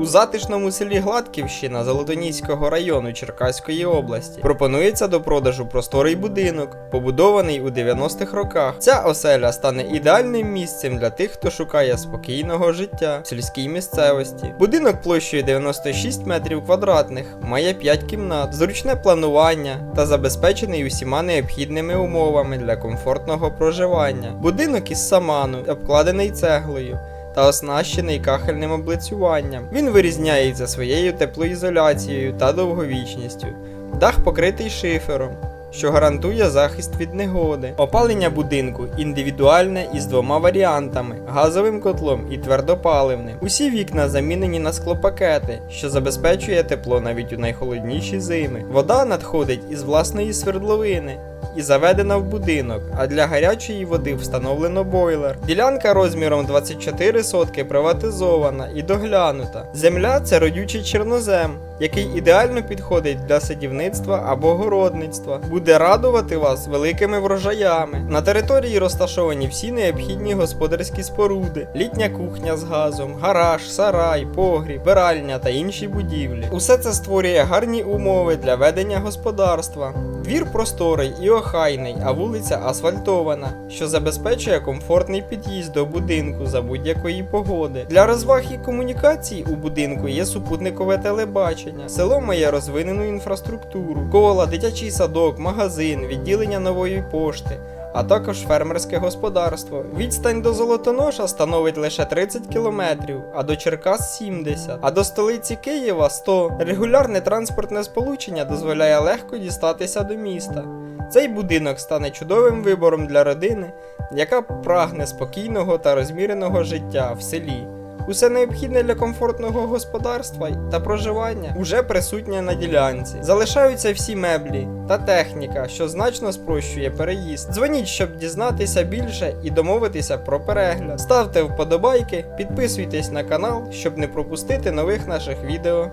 У затишному селі Гладківщина Золотоніського району Черкаської області пропонується до продажу просторий будинок, побудований у 90-х роках. Ця оселя стане ідеальним місцем для тих, хто шукає спокійного життя в сільській місцевості. Будинок площею 96 метрів квадратних, має 5 кімнат, зручне планування та забезпечений усіма необхідними умовами для комфортного проживання. Будинок із саману, обкладений цеглою та оснащений кахельним облицюванням. Він вирізняється своєю теплоізоляцією та довговічністю. Дах покритий шифером. Що гарантує захист від негоди. Опалення будинку індивідуальне із двома варіантами: газовим котлом і твердопаливним. Усі вікна замінені на склопакети, що забезпечує тепло навіть у найхолодніші зими. Вода надходить із власної свердловини і заведена в будинок, а для гарячої води встановлено бойлер. Ділянка розміром 24 сотки приватизована і доглянута. Земля це родючий чорнозем, який ідеально підходить для садівництва або городництва. Буде радувати вас великими врожаями. На території розташовані всі необхідні господарські споруди, літня кухня з газом, гараж, сарай, погріб, биральня та інші будівлі. Усе це створює гарні умови для ведення господарства. Двір просторий і охайний, а вулиця асфальтована, що забезпечує комфортний під'їзд до будинку за будь-якої погоди. Для розваг і комунікацій у будинку є супутникове телебачення. Село має розвинену інфраструктуру, кола, дитячий садок, магазин, відділення нової пошти. А також фермерське господарство. Відстань до Золотоноша становить лише 30 кілометрів, а до Черкас 70, а до столиці Києва 100. Регулярне транспортне сполучення дозволяє легко дістатися до міста. Цей будинок стане чудовим вибором для родини, яка прагне спокійного та розміреного життя в селі. Усе необхідне для комфортного господарства та проживання уже присутнє на ділянці. Залишаються всі меблі та техніка, що значно спрощує переїзд. Дзвоніть, щоб дізнатися більше і домовитися про перегляд. Ставте вподобайки, підписуйтесь на канал, щоб не пропустити нових наших відео.